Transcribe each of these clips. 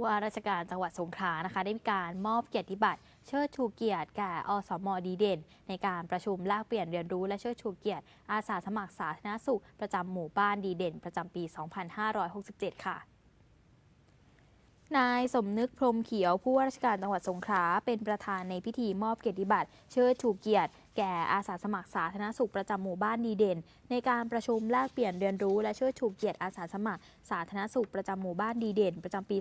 ผู้ว่าราชการจังหวัดสงขลานะคะ ได้มีการมอบเกียรติบัตรเชิดชูเกียรติแก่อสมดีเด่น ในการประชุมแลกเปลี่ยนเรียนรู้และเชิดชูเกียรติอาสาสมัครสาธารณสุข ประจำหมู่บ้านดีเด่น ประจำปี 2567 ค่ะนายสมนึกพรมเขียวผู้ว่าราชการจังหวัดสงขลาเป็นประธานในพิธีมอบเกียรติบัตรเชิดชูเกียรติแก่อาสาสมัครสาธารณสุขประจำหมู่บ้านดีเด่น ในการประชุมแลกเปลี่ยนเรียนรู้และเชิดชูเกียรติอาสาสมัคร สาธารณสุขประจำหมู่บ้านดีเด่น ประจำปี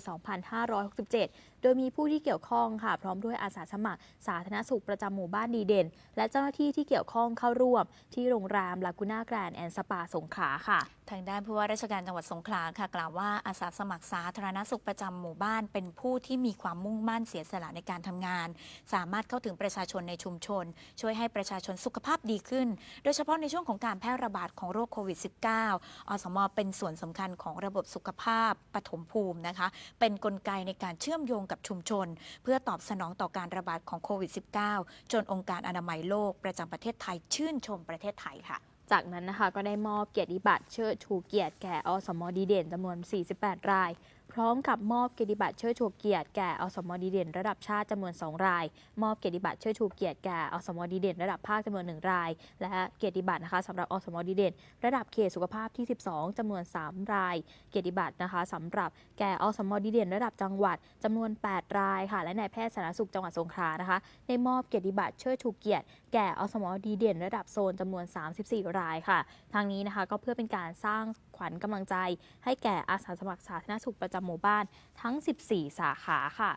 2567 โดยมีผู้ที่เกี่ยวข้องค่ะ พร้อมด้วยอาสาสมัคร สาธารณสุขประจำหมู่บ้านดีเด่น และเจ้าหน้าที่ที่เกี่ยวข้องเข้าร่วม ที่โรงแรมลากูน่าแกรนแอนด์สปาสงขลาค่ะ ทางด้านผู้ว่าราชการจังหวัดสงขลาค่ะ กล่าวว่าอาสาสมัครสาธารณสุขประจำหมู่บ้าน เป็นผู้ที่มีความมุ่งมั่นเสียสละในการทำงาน สามารถเข้าถึงประชาชนในชุมชน ช่วยให้ประชาชนสุขภาพดีขึ้น โดยเฉพาะในช่วงของการแพร่ระบาดของโรคโควิด -19 อสมเป็นส่วนสำคัญของระบบสุขภาพปฐมภูมินะคะ เป็นนกลไกในการเชื่อมโยงกับชุมชน เพื่อตอบสนองต่อการระบาดของโควิด -19 จนองค์การอนามัยโลกประจำประเทศไทยชื่นชมประเทศไทยค่ะ จากนั้นนะคะก็ได้มอบเกียรติบัตรเชิดชูเกียรติแก่อสมดีเด่นจำนวน 48 ราย พร้อมกับมอบเกียรติบัตรเชิดชูเกียรติแก่อสมดีเด่นระดับชาติจำนวน 2 ราย มอบเกียรติบัตรเชิดชูเกียรติแก่อสมดีเด่นระดับภาคจำนวน 1 ราย และเกียรติบัตรนะคะสำหรับอสมดีเด่น ระดับเขตสุขภาพที่ 12จำนวน 3 ราย เกียรติบัตรนะคะสำหรับแก่อสมดีเด่น ระดับจังหวัดจำนวน 8 รายค่ะ และนายแพทย์สาธารณสุขจังหวัดสงขลานะคะได้มอบเกียรติบัตรเชิดชูเกียรติแก่อสมดีเด่น ระดับโซนจำนวน 34รายค่ะ ทางนี้นะคะก็เพื่อเป็นการสร้างขวัญกำลังใจ ให้แก่อาสาสมัครสาธารณสุขประจำหมู่บ้านทั้ง 14 สาขาค่ะ